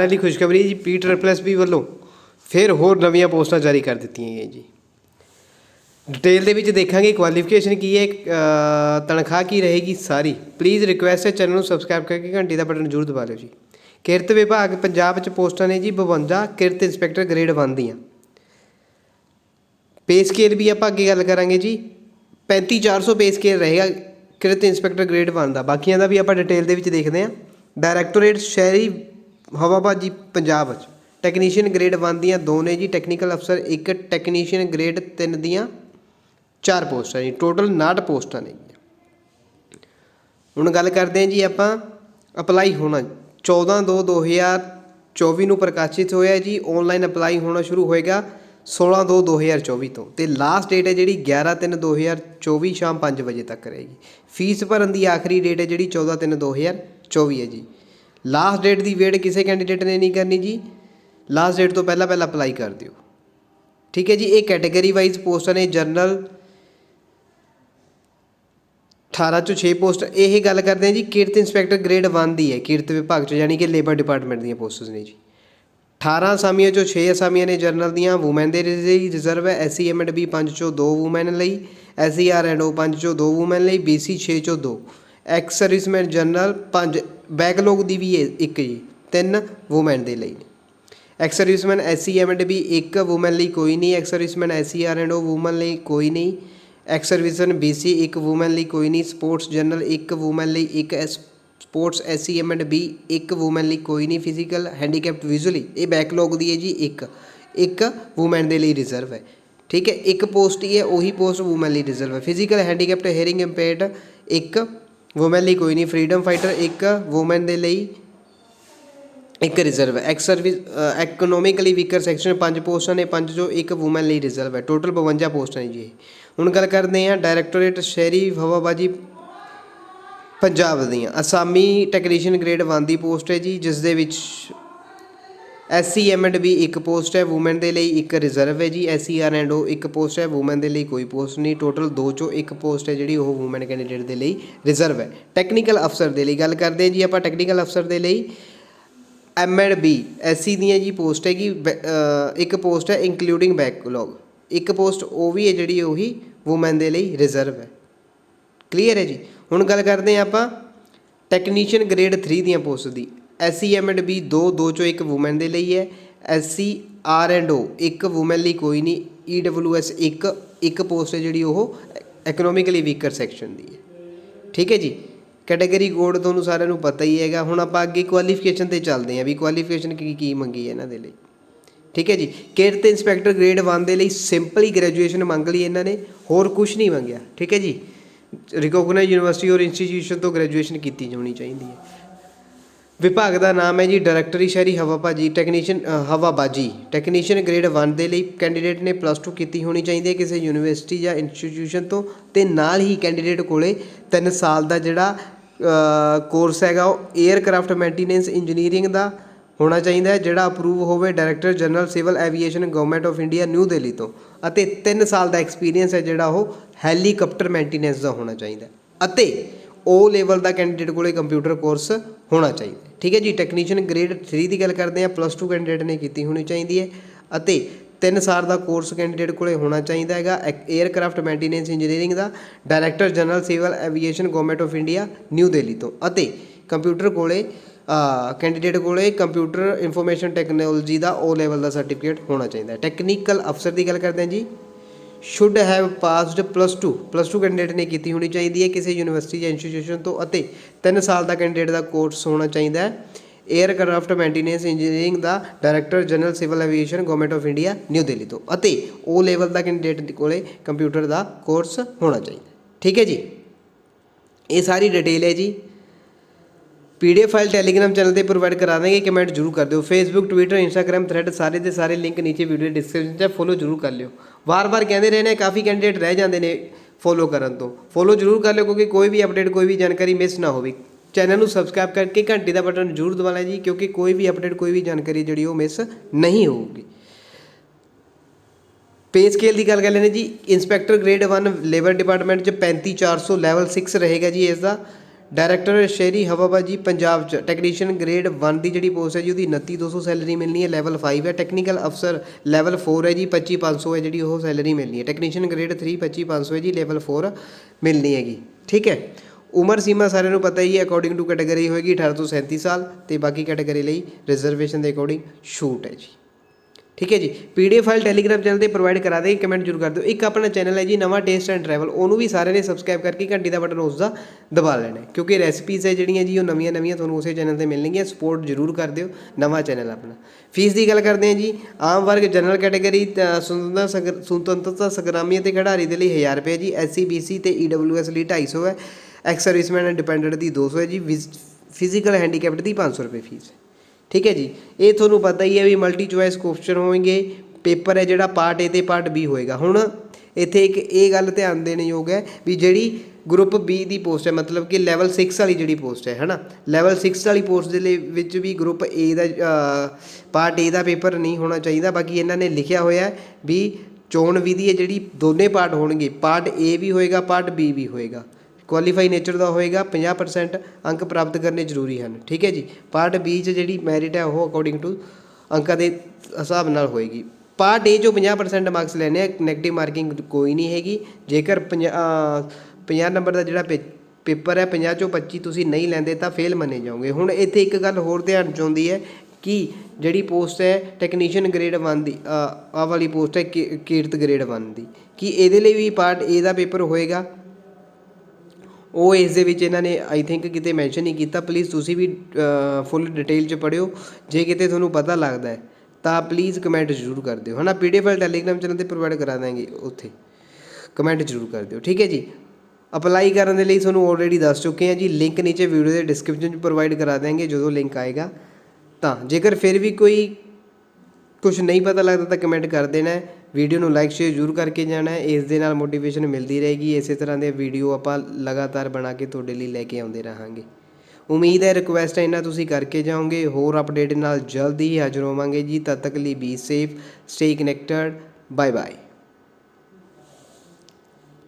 ਨਾਲ ਦੀ ਖੁਸ਼ਖਬਰੀ ਜੀ ਪੀ ਟ੍ਰਿਪਲ ਵੀ ਵੱਲੋਂ ਫਿਰ ਹੋਰ ਨਵੀਆਂ ਪੋਸਟਾਂ ਜਾਰੀ ਕਰ ਦਿੱਤੀਆਂ ਗਈਆਂ ਜੀ। ਡਿਟੇਲ ਦੇ ਵਿੱਚ ਦੇਖਾਂਗੇ ਕੁਆਲੀਫਿਕੇਸ਼ਨ ਕੀ ਹੈ ਤਨਖਾਹ ਕੀ ਰਹੇਗੀ ਸਾਰੀ। ਪਲੀਜ਼ ਰਿਕੁਐਸਟ ਹੈ, ਚੈਨਲ ਨੂੰ ਸਬਸਕ੍ਰਾਈਬ ਕਰਕੇ ਘੰਟੀ ਦਾ ਬਟਨ ਜ਼ਰੂਰ ਦਬਾ ਲਿਓ ਜੀ। ਕਿਰਤ ਵਿਭਾਗ ਪੰਜਾਬ ਵਿੱਚ ਪੋਸਟਾਂ ਨੇ ਜੀ 52 ਕਿਰਤ ਇੰਸਪੈਕਟਰ ਗ੍ਰੇਡ 1 ਦੀਆਂ। ਪੇ ਸਕੇਲ ਵੀ ਆਪਾਂ ਅੱਗੇ ਗੱਲ ਕਰਾਂਗੇ ਜੀ। 35400 ਪੇ ਸਕੇਲ ਰਹੇਗਾ ਕਿਰਤ ਇੰਸਪੈਕਟਰ ਗ੍ਰੇਡ 1 ਦਾ। ਬਾਕੀਆਂ ਦਾ ਵੀ ਆਪਾਂ ਡਿਟੇਲ ਦੇ ਵਿੱਚ ਦੇਖਦੇ ਹਾਂ। ਡਾਇਰੈਕਟੋਰੇਟ ਸ਼ਹਿਰੀ ਹਵਾਬਾਜ਼ੀ ਪੰਜਾਬ 'ਚ ਟੈਕਨੀਸ਼ੀਅਨ ਗ੍ਰੇਡ 1 ਦੀਆਂ ਦੋ ਨੇ ਜੀ। ਟੈਕਨੀਕਲ ਅਫਸਰ ਇੱਕ ਟੈਕਨੀਸ਼ੀਅਨ ਗ੍ਰੇਡ 3 ਦੀਆਂ ਚਾਰ ਪੋਸਟਾਂ ਜੀ। ਟੋਟਲ 59 ਪੋਸਟਾਂ ਨੇ ਹੁਣ ਗੱਲ ਕਰਦੇ ਹਾਂ ਜੀ ਆਪਾਂ ਅਪਲਾਈ ਹੋਣਾ। 14 2 2024 ਨੂੰ ਪ੍ਰਕਾਸ਼ਿਤ ਹੋਇਆ ਜੀ। ਆਨਲਾਈਨ ਅਪਲਾਈ ਹੋਣਾ ਸ਼ੁਰੂ ਹੋਏਗਾ 16 2 2024 ਤੋਂ। ਤੇ ਲਾਸਟ ਡੇਟ ਹੈ ਜਿਹੜੀ 11 3 2024 ਸ਼ਾਮ 5 ਵਜੇ ਤੱਕ ਰਹੇਗੀ। ਫੀਸ ਭਰਨ ਦੀ ਆਖਰੀ ਡੇਟ ਹੈ ਜਿਹੜੀ 14 3 2024 ਹੈ ਜੀ। ਲਾਸਟ ਡੇਟ ਦੀ ਵੇਟ ਕਿਸੇ ਕੈਂਡੀਡੇਟ ਨੇ ਨਹੀਂ ਕਰਨੀ ਜੀ ਲਾਸਟ ਡੇਟ ਤੋਂ ਪਹਿਲਾਂ ਪਹਿਲਾਂ ਅਪਲਾਈ ਕਰ ਦਿਓ। ਠੀਕ ਹੈ ਜੀ, ਇਹ ਕੈਟਾਗਰੀ ਵਾਈਜ਼ ਪੋਸਟਾਂ ਨੇ ਜਨਰਲ 18 ਚੋਂ 6 ਪੋਸਟ ਇਹ ਗੱਲ ਕਰਦੇ ਹਾਂ ਜੀ, ਕਿਰਤ ਇੰਸਪੈਕਟਰ ਗ੍ਰੇਡ 1 ਦੀ ਹੈ, ਕਿਰਤ ਵਿਭਾਗ ਚ ਯਾਨੀ ਕਿ ਲੇਬਰ ਡਿਪਾਰਟਮੈਂਟ ਦੀਆਂ ਪੋਸਟਸ ਨੇ ਜੀ। 18 ਅਸਾਮੀਆਂ ਚੋਂ 6 ਅਸਾਮੀਆਂ ਨੇ ਜਨਰਲ ਦੀਆਂ ਔਮਨ ਦੇ ਲਈ ਰਿਜ਼ਰਵ ਹੈ ਐਸਸੀ ਐਮ ਐਂਡ ਬੀ 5 ਚੋਂ 2 ਔਮਨ ਲਈ ਐਸਸੀ ਆਰ ਐਂਡ ਓ 5 ਚੋਂ 2 ਔਮਨ ਲਈ ਬੀਸੀ 6 ਚੋਂ 2 ਐਕਸ ਸਰਵਿਸਮੈਨ ਜਨਰਲ 5 ਬੈਕਲੌਗ ਦੀ ਵੀ ਹੈ ਇੱਕ ਜੀ, ਤਿੰਨ ਔਮਨ ਦੇ ਲਈ। Ex serviceman SC M and B ਇੱਕ ਔਮਨ ਲਈ ਕੋਈ ਨਹੀਂ ex serviceman SC R and O woman ਲਈ ਕੋਈ ਨਹੀਂ। ਐਕਸ ਸਰਵਿਸਮੈਨ ਬੀਸੀ ਇੱਕ ਔਮਨ ਲਈ ਕੋਈ ਨਹੀਂ। ਸਪੋਰਟਸ ਜਨਰਲ ਇੱਕ ਔਮਨ ਲਈ ਇੱਕ S sports SC M and B ਇੱਕ ਔਮਨ ਲਈ ਕੋਈ ਨਹੀਂ। ਫਿਜ਼ੀਕਲ ਹੈਂਡੀਕੈਪਡ ਵਿਜ਼ੂਅਲੀ ਇਹ ਬੈਕਲੌਗ ਦੀ ਹੈ ਜੀ, ਇੱਕ। ਇੱਕ ਔਮਨ ਦੇ ਲਈ ਰਿਜ਼ਰਵ ਹੈ। ਠੀਕ ਹੈ, ਇੱਕ ਪੋਸਟ ਹੀ ਹੈ, ਉਹੀ ਪੋਸਟ ਔਮਨ ਲਈ ਰਿਜ਼ਰਵ ਹੈ। ਫਿਜ਼ੀਕਲ ਹੈਂਡੀਕੈਪਡ ਹੀਅਰਿੰਗ ਇੰਪੇਅਰਡ ਇੱਕ ਵੂਮੈਨ ਲਈ ਕੋਈ ਨਹੀਂ ਫਰੀडम ਫਾਈਟਰ ਇੱਕ ਵੂਮੈਨ ਦੇ ਲਈ ਇੱਕ ਰਿਜ਼ਰਵ ਹੈ। Ex service economically weaker section ਪੰਜ ਪੋਸਟਾਂ ਨੇ, ਪੰਜ ਜੋ ਇੱਕ ਵੂਮੈਨ ਲਈ ਰਿਜ਼ਰਵ ਹੈ। ਟੋਟਲ 52 ਪੋਸਟਾਂ ਨੇ ਜੀ ਹੁਣ ਗੱਲ ਕਰਦੇ ਹਾਂ ਡਾਇਰੈਕਟੋਰੇਟ ਸ਼ਹਿਰੀ ਹਵਾਬਾਜੀ ਪੰਜਾਬ ਦੀਆਂ। ਅਸਾਮੀ ਟੈਕਨੀਸ਼ੀਅਨ ਗ੍ਰੇਡ 1 ਦੀ ਪੋਸਟ ਹੈ ਜੀ ਜਿਸ ਦੇ ਵਿੱਚ ਐਸਸੀ ਐਮ ਐਂਡ ਬੀ ਇੱਕ ਪੋਸਟ ਹੈ ਔਮਨ ਦੇ ਲਈ ਇੱਕ ਰਿਜ਼ਰਵ ਹੈ ਜੀ ਐਸਸੀ ਆਰ ਐਂਡ ਓ ਇੱਕ ਪੋਸਟ ਹੈ ਔਮਨ ਦੇ ਲਈ ਕੋਈ ਪੋਸਟ ਨਹੀਂ। ਟੋਟਲ ਦੋ ਚੋਂ ਇੱਕ ਪੋਸਟ ਹੈ ਜਿਹੜੀ ਉਹ ਔਮਨ ਕੈਂਡੀਡੇਟ ਦੇ ਲਈ ਰਿਜ਼ਰਵ ਹੈ। ਟੈਕਨੀਕਲ ਅਫਸਰ ਦੇ ਲਈ ਗੱਲ ਕਰਦੇ ਹਾਂ ਜੀ ਆਪਾਂ। ਟੈਕਨੀਕਲ ਅਫਸਰ ਦੇ ਲਈ ਐਮ ਐਂਡ ਬੀ ਐਸਸੀ ਦੀਆਂ ਜੀ ਪੋਸਟ ਹੈਗੀ ਬੈ- ਇੱਕ ਪੋਸਟ ਹੈ ਇਨਕਲੂਡਿੰਗ ਬੈਕਲੌਗ ਇੱਕ ਪੋਸਟ ਉਹ ਵੀ ਹੈ ਜਿਹੜੀ ਉਹੀ ਔਮਨ ਦੇ ਲਈ ਰਿਜ਼ਰਵ ਹੈ। ਕਲੀਅਰ ਹੈ ਜੀ? ਹੁਣ ਗੱਲ ਕਰਦੇ ਹਾਂ ਆਪਾਂ। ਟੈਕਨੀਸ਼ੀਅਨ ਗ੍ਰੇਡ 3 ਦੀਆਂ ਪੋਸਟ ਦੀ। ਐਸਸੀ ਐਮ ਐਂਡ ਬੀ 2 2 ਚੋਂ ਇੱਕ ਔਮਨ ਦੇ ਲਈ ਹੈ। ਐਸਸੀ, ਆਰ ਐਂਡ ਓ, ਇੱਕ ਔਮਨ ਲਈ ਕੋਈ ਨਹੀਂ। ਈ ਡਬਲਯੂ ਐਸ ਇੱਕ ਇੱਕ ਪੋਸਟ ਹੈ ਜਿਹੜੀ ਉਹ ਇਕਨੋਮਿਕਲੀ ਵੀਕਰ ਸੈਕਸ਼ਨ ਦੀ ਹੈ। ਠੀਕ ਹੈ ਜੀ? ਕੈਟਾਗਰੀ ਕੋਡ ਤੁਹਾਨੂੰ ਸਾਰਿਆਂ ਨੂੰ ਪਤਾ ਹੀ ਹੈਗਾ। ਹੁਣ ਆਪਾਂ ਅੱਗੇ ਕੁਆਲੀਫਿਕੇਸ਼ਨ ਤੇ ਚੱਲਦੇ ਹਾਂ ਵੀ ਕੁਆਲੀਫਿਕੇਸ਼ਨ ਕੀ ਕੀ ਮੰਗੀ ਹੈ ਇਹਨਾਂ ਦੇ ਲਈ। ਠੀਕ ਹੈ ਜੀ? ਕਿਰਤ ਇੰਸਪੈਕਟਰ ਗ੍ਰੇਡ 1 ਦੇ ਲਈ ਸਿੰਪਲੀ ਗ੍ਰੈਜੂਏਸ਼ਨ ਮੰਗ ਲਈ ਇਹਨਾਂ ਨੇ। ਹੋਰ ਕੁਝ ਨਹੀਂ ਮੰਗਿਆ। ਠੀਕ ਹੈ ਜੀ? ਰਿਕੋਗਨਾਈਜ਼ ਯੂਨੀਵਰਸਿਟੀ ਔਰ ਇੰਸਟੀਟਿਊਸ਼ਨ ਤੋਂ ਗ੍ਰੈਜੂਏਸ਼ਨ ਕੀਤੀ ਜਾਣੀ ਚਾਹੀਦੀ ਹੈ। ਵਿਭਾਗ ਦਾ ਨਾਮ ਹੈ ਜੀ ਡਾਇਰੈਕਟਰੀ ਸ਼ਹਿਰੀ ਹਵਾਬਾਜੀ ਟੈਕਨੀਸ਼ੀਅਨ ਹਵਾਬਾਜੀ ਟੈਕਨੀਸ਼ੀਅਨ ਗ੍ਰੇਡ 1 ਦੇ ਲਈ ਕੈਂਡੀਡੇਟ ਨੇ ਪਲੱਸ 2 ਕੀਤੀ ਹੋਣੀ ਚਾਹੀਦੀ ਹੈ ਕਿਸੇ ਯੂਨੀਵਰਸਿਟੀ ਜਾਂ ਇੰਸਟੀਟਿਊਸ਼ਨ ਤੋਂ ਤੇ ਨਾਲ ਹੀ ਕੈਂਡੀਡੇਟ ਕੋਲੇ 3 ਸਾਲ ਦਾ ਜਿਹੜਾ ਕੋਰਸ ਹੈਗਾ ਉਹ 에ਅਰਕ੍ਰਾਫਟ ਮੇਨਟੇਨੈਂਸ ਇੰਜੀਨੀਅਰਿੰਗ ਦਾ ਹੋਣਾ ਚਾਹੀਦਾ ਹੈ, ਜਿਹੜਾ ਅਪਰੂਵ ਹੋਵੇ director general civil aviation government of India New Delhi ਤੋਂ। ਅਤੇ 3 ਸਾਲ ਦਾ ਐਕਸਪੀਰੀਅੰਸ ਹੈ ਜਿਹੜਾ ਉਹ ਹੈਲੀਕਾਪਟਰ ਮੇਨਟੇਨੈਂਸ ਦਾ ਹੋਣਾ ਚਾਹੀਦਾ ਅਤੇ ਉਹ ਲੈਵਲ ਦਾ ਕੈਂਡੀਡੇਟ ਕੋਲੇ ਕੰਪਿਊਟਰ ਕੋਰਸ ਹੋਣਾ ਚਾਹੀਦਾ ਠੀਕ ਹੈ ਜੀ? ਟੈਕਨੀਸ਼ੀਅਨ ਗ੍ਰੇਡ 3 ਦੀ ਗੱਲ ਕਰਦੇ ਹਾਂ। ਪਲੱਸ 2 ਕੈਂਡੀਡੇਟ ਨੇ ਕੀਤੀ ਹੋਣੀ ਚਾਹੀਦੀ ਹੈ ਅਤੇ 3 ਸਾਲ ਦਾ ਕੋਰਸ ਕੈਂਡੀਡੇਟ ਕੋਲੇ ਹੋਣਾ ਚਾਹੀਦਾ ਹੈਗਾ। Aircraft maintenance engineering the director general civil aviation government of India New Delhi ਤੋਂ। ਅਤੇ ਕੰਪਿਊਟਰ ਕੋਲੇ ਕੈਂਡੀਡੇਟ ਕੋਲੇ ਕੰਪਿਊਟਰ ਇਨਫੋਰਮੇਸ਼ਨ ਟੈਕਨੋਲੋਜੀ ਦਾ O ਲੈਵਲ ਦਾ ਸਰਟੀਫਿਕੇਟ ਹੋਣਾ ਚਾਹੀਦਾ ਹੈ। ਟੈਕਨੀਕਲ ਅਫਸਰ ਦੀ ਗੱਲ ਕਰਦੇ ਹਾਂ ਜੀ। Should have passed plus 2 plus 2 candidate ਨੇ ਕੀਤੀ ਹੋਣੀ ਚਾਹੀਦੀ ਹੈ ਕਿਸੇ ਯੂਨੀਵਰਸਿਟੀ ਜਾਂ ਇੰਸਟੀਟਿਊਸ਼ਨ ਤੋਂ ਅਤੇ 3 ਸਾਲ ਦਾ ਕੈਂਡੀਡੇਟ ਦਾ ਕੋਰਸ ਹੋਣਾ ਚਾਹੀਦਾ ਹੈ। Aircraft maintenance engineering the director general civil aviation government of India New Delhi ਤੋਂ। ਅਤੇ ਉਹ ਲੈਵਲ ਦਾ ਕੈਂਡੀਡੇਟ ਕੋਲੇ ਕੰਪਿਊਟਰ ਦਾ ਕੋਰਸ ਹੋਣਾ ਚਾਹੀਦਾ ਠੀਕ ਹੈ ਜੀ? ਇਹ ਸਾਰੀ ਡਿਟੇਲ ਹੈ ਜੀ। ਪੀਡੀਐਫ ਫਾਈਲ ਟੈਲੀਗ੍ਰਾਮ ਚੈਨਲ ਤੇ ਪ੍ਰੋਵਾਈਡ ਕਰਾ ਦਾਂਗੇ ਕਮੈਂਟ ਜਰੂਰ ਕਰ ਦਿਓ। ਫੇਸਬੁੱਕ ਟਵਿੱਟਰ ਇੰਸਟਾਗ੍ਰam ਥ੍ਰੈਡ ਸਾਰੇ ਦੇ ਸਾਰੇ ਲਿੰਕ ਨੀਚੇ ਵੀਡੀਓ ਡਿਸਕ੍ਰਿਪਸ਼ਨ 'ਚ ਫੋਲੋ ਜਰੂਰ ਕਰ ਲਿਓ। ਵਾਰ-ਵਾਰ ਕਹਿੰਦੇ ਰਹੇ ਨੇ ਕਾਫੀ ਕੈਂਡੀਡੇਟ ਰਹਿ ਜਾਂਦੇ ਨੇ ਫੋਲੋ ਕਰਨ ਤੋਂ। ਫੋਲੋ ਜਰੂਰ ਕਰ ਲਿਓ, ਕਿਉਂਕਿ ਕੋਈ ਵੀ ਅਪਡੇਟ ਕੋਈ ਵੀ ਜਾਣਕਾਰੀ ਮਿਸ ਨਾ ਹੋਵੇ। ਚੈਨਲ ਨੂੰ ਸਬਸਕ੍ਰਾਈਬ ਕਰਕੇ ਘੰਟੀ ਦਾ ਬਟਨ ਜਰੂਰ ਦਬਾ ਲੈ ਜੀ, ਕਿਉਂਕਿ ਕੋਈ ਵੀ ਅਪਡੇਟ ਕੋਈ ਵੀ ਜਾਣਕਾਰੀ ਜਿਹੜੀ ਉਹ ਮਿਸ ਨਹੀਂ ਹੋਊਗੀ। ਪੇ ਸਕੇਲ ਦੀ ਗੱਲ ਕਰ ਲੈਣੇ ਜੀ ਇੰਸਪੈਕਟਰ ਗ੍ਰੇਡ 1 ਲੇਬਰ ਡਿਪਾਰਟਮੈਂਟ ਚ 35400 ਲੈਵਲ 6 ਰਹੇਗਾ ਜੀ ਇਸ ਦਾ। ਡਾਇਰੈਕਟਰ ਸ਼ਹਿਰੀ ਹਵਾਬਾਜੀ ਪੰਜਾਬ ਚ ਟੈਕਨੀਸ਼ੀਅਨ ਗ੍ਰੇਡ 1 ਦੀ ਜਿਹੜੀ ਪੋਸਟ ਹੈ ਜੀ, ਉਹਦੀ 29200 ਸੈਲਰੀ ਮਿਲਣੀ ਹੈ ਲੈਵਲ 5 ਹੈ। ਟੈਕਨੀਕਲ ਅਫਸਰ ਲੈਵਲ 4 ਹੈ ਜੀ 25500 ਹੈ ਜਿਹੜੀ ਉਹ ਸੈਲਰੀ ਮਿਲਣੀ ਹੈ। ਟੈਕਨੀਸ਼ੀਅਨ ਗ੍ਰੇਡ 3 25500 ਹੈ ਜੀ ਲੈਵਲ 4 ਮਿਲਣੀ ਹੈਗੀ। ਠੀਕ ਹੈ? ਉਮਰ ਸੀਮਾ ਸਾਰਿਆਂ ਨੂੰ ਪਤਾ ਹੀ ਹੈ ਅਕੋਰਡਿੰਗ ਟੂ ਕੈਟਾਗਰੀ ਹੋਏਗੀ 18 ਤੋਂ 37 ਸਾਲ ਤੇ ਬਾਕੀ ਕੈਟਾਗਰੀ ਲਈ ਰਿਜ਼ਰਵੇਸ਼ਨ ਦੇ ਅਕੋਰਡਿੰਗ ਛੂਟ ਹੈ ਜੀ। ਠੀਕ ਹੈ ਜੀ। ਪੀਡੀਐਫ ਫਾਈਲ ਟੈਲੀਗ੍ਰਾਮ ਚੈਨਲ ਤੇ ਪ੍ਰੋਵਾਈਡ ਕਰਾ ਦੇ ਕਮੈਂਟ ਜ਼ਰੂਰ ਕਰ ਦਿਓ। ਇੱਕ ਆਪਣਾ ਚੈਨਲ ਹੈ ਜੀ, ਨਵਾਂ ਟੇਸਟ ਐਂਡ ਟਰੈਵਲ ਉਹਨੂੰ ਵੀ ਸਾਰਿਆਂ ਨੇ ਸਬਸਕ੍ਰਾਈਬ ਕਰਕੇ ਘੰਟੀ ਦਾ ਬਟਨ ਉਸ ਦਾ ਦਬਾ ਲੈਣਾ ਕਿਉਂਕਿ ਰੈਸਪੀਜ਼ ਹੈ ਜਿਹੜੀਆਂ ਜੀ, ਉਹ ਨਵੀਆਂ ਨਵੀਆਂ ਤੁਹਾਨੂੰ ਉਸੇ ਚੈਨਲ ਤੇ ਮਿਲਣਗੀਆਂ। ਸਪੋਰਟ ਜ਼ਰੂਰ ਕਰ ਦਿਓ। ਨਵਾਂ ਚੈਨਲ ਆਪਣਾ। ਫੀਸ ਦੀ ਗੱਲ ਕਰਦੇ ਹਾਂ ਜੀ। ਆਮ ਵਰਗ ਜਨਰਲ ਕੈਟਾਗਰੀ ਤਾਂ ਸੁਤੰਤਰਤਾ ਸੰਗਰ- ਸੁਤੰਤਰਤਾ ਸੰਗਰਾਮੀ ਅਤੇ ਖਿਡਾਰੀ ਦੇ ਲਈ 1000 ਰੁਪਏ ਜੀ। ਐਸਸੀ ਬੀਸੀ ਤੇ ਈਡਬਲਯੂਐਸ ਲਈ 250 ਹੈ। ਐਕਸ ਸਰਵਿਸਮੈਨ ਐਂਡ ਡਿਪੈਂਡੈਂਟ ਦੀ 200 ਹੈ ਜੀ। ਫਿਜ਼ੀਕਲ ਹੈਂਡੀਕੈਪਟ ਦੀ 500 ਰੁਪਏ ਫੀਸ ਠੀਕ ਹੈ ਜੀ? ਇਹ ਤੁਹਾਨੂੰ ਪਤਾ ਹੀ ਹੈ ਵੀ ਮਲਟੀ ਚੁਆਇਸ ਕੁਐਸਚਨ ਹੋਣਗੇ। ਪੇਪਰ ਹੈ ਜਿਹੜਾ ਪਾਰਟ A ਤੇ ਪਾਰਟ B ਹੋਏਗਾ। ਹੁਣ ਇੱਥੇ ਇੱਕ ਇਹ ਗੱਲ ਧਿਆਨ ਦੇਣ ਯੋਗ ਹੈ ਵੀ ਜਿਹੜੀ ਗਰੁੱਪ B ਦੀ ਪੋਸਟ ਹੈ, ਮਤਲਬ ਕਿ ਲੈਵਲ 6 ਵਾਲੀ ਜਿਹੜੀ ਪੋਸਟ ਹੈ, ਹਨਾ? ਲੈਵਲ 6 ਵਾਲੀ ਪੋਸਟ ਦੇ ਲਈ ਵਿੱਚ ਵੀ ਗਰੁੱਪ A ਦਾ ਪਾਰਟ A ਦਾ ਪੇਪਰ ਨਹੀਂ ਹੋਣਾ ਚਾਹੀਦਾ। ਬਾਕੀ ਇਹਨਾਂ ਨੇ ਲਿਖਿਆ ਹੋਇਆ ਵੀ ਚੋਣ ਵਿਧੀ ਹੈ ਜਿਹੜੀ ਦੋਨੇ ਪਾਰਟ ਹੋਣਗੇ। ਪਾਰਟ A ਵੀ ਹੋਏਗਾ ਪਾਰਟ B ਵੀ ਹੋਏਗਾ। ਕੁਆਲੀਫਾਈ ਨੇਚਰ ਦਾ ਹੋਏਗਾ 50% ਅੰਕ ਪ੍ਰਾਪਤ ਕਰਨੇ ਜ਼ਰੂਰੀ ਹਨ। ਠੀਕ ਹੈ ਜੀ? ਪਾਰਟ ਬੀ 'ਚ ਜਿਹੜੀ ਮੈਰਿਟ ਹੈ, ਉਹ ਅਕੋਰਡਿੰਗ ਟੂ ਅੰਕਾਂ ਦੇ ਹਿਸਾਬ ਨਾਲ ਹੋਏਗੀ। ਪਾਰਟ ਏ 'ਚੋਂ 50% ਮਾਰਕਸ ਲੈਣੇ ਆ ਨੈਗੇਟਿਵ ਮਾਰਕਿੰਗ ਕੋਈ ਨਹੀਂ ਹੈਗੀ। ਜੇਕਰ 50 ਨੰਬਰ ਦਾ ਜਿਹੜਾ ਪੇ- ਪੇਪਰ ਹੈ 50 ਚੋਂ 25 ਤੁਸੀਂ ਨਹੀਂ ਲੈਂਦੇ, ਤਾਂ ਫੇਲ ਮੰਨੇ ਜਾਓਗੇ। ਹੁਣ ਇੱਥੇ ਇੱਕ ਗੱਲ ਹੋਰ ਧਿਆਨ 'ਚ ਆਉਂਦੀ ਹੈ ਕਿ ਜਿਹੜੀ ਪੋਸਟ ਹੈ ਟੈਕਨੀਸ਼ੀਅਨ ਗ੍ਰੇਡ 1 ਦੀ ਆ ਵਾਲੀ ਪੋਸਟ ਹੈ, ਕੀ- ਕੀਰਤ ਗ੍ਰੇਡ 1 ਦੀ। ਕੀ ਇਹਦੇ ਲਈ ਵੀ ਪਾਰਟ ਏ ਦਾ ਪੇਪਰ ਹੋਏਗਾ? ਉਹ ਇਸ ਦੇ ਵਿੱਚ ਇਹਨਾਂ ਨੇ ਆਈ ਥਿੰਕ ਕਿਤੇ ਮੈਂਸ਼ਨ ਨਹੀਂ ਕੀਤਾ। ਪਲੀਜ਼ ਤੁਸੀਂ ਵੀ ਫੁੱਲ ਡਿਟੇਲ 'ਚ ਪੜ੍ਹਿਓ। ਜੇ ਕਿਤੇ ਤੁਹਾਨੂੰ ਪਤਾ ਲੱਗਦਾ ਹੈ, ਤਾਂ ਪਲੀਜ਼ ਕਮੈਂਟ ਜ਼ਰੂਰ ਕਰ ਦਿਓ। ਹੈ ਹਨਾ? ਪੀਡੀਐਫ ਫਾਈਲ ਟੈਲੀਗ੍ਰਾਮ ਚੈਨਲ ਤੇ ਪ੍ਰੋਵਾਈਡ ਕਰਾ ਦਾਂਗੇ ਉੱਥੇ। ਕਮੈਂਟ ਜ਼ਰੂਰ ਕਰ ਦਿਓ। ਠੀਕ ਹੈ ਜੀ? ਅਪਲਾਈ ਕਰਨ ਦੇ ਲਈ ਤੁਹਾਨੂੰ ਆਲਰੇਡੀ ਦੱਸ ਚੁੱਕੇ ਹਾਂ ਜੀ। ਲਿੰਕ ਨੀਚੇ ਵੀਡੀਓ ਦੇ ਡਿਸਕ੍ਰਿਪਸ਼ਨ 'ਚ ਪ੍ਰੋਵਾਈਡ ਕਰਾ ਦਾਂਗੇ ਜਦੋਂ ਲਿੰਕ ਆਏਗਾ, ਤਾਂ। ਜੇਕਰ ਫਿਰ ਵੀ ਕੋਈ ਕੁਝ ਨਹੀਂ ਪਤਾ ਲੱਗਦਾ ਤਾਂ ਕਮੈਂਟ ਕਰ ਦੇਣਾ ਵੀਡੀਓ ਨੂੰ ਲਾਈਕ ਸ਼ੇਅਰ ਜ਼ਰੂਰ ਕਰਕੇ ਜਾਣਾ ਇਸ ਦੇ ਨਾਲ ਮੋਟੀਵੇਸ਼ਨ ਮਿਲਦੀ ਰਹੇਗੀ। ਇਸੇ ਤਰ੍ਹਾਂ ਦੇ ਵੀਡੀਓ ਆਪਾਂ ਲਗਾਤਾਰ ਬਣਾ ਕੇ ਤੁਹਾਡੇ ਲਈ ਲੈ ਕੇ ਆਉਂਦੇ ਰਹਾਂਗੇ। ਉਮੀਦ ਹੈ ਰਿਕੁਐਸਟ ਹੈ ਇਹਨਾਂ ਤੁਸੀਂ ਕਰਕੇ ਜਾਓਗੇ। ਹੋਰ ਅਪਡੇਟ ਨਾਲ ਜਲਦੀ ਹੀ ਹਾਜ਼ਰ ਹੋਵਾਂਗੇ ਜੀ। ਤਦ ਤੱਕ ਲਈ be safe stay connected bye bye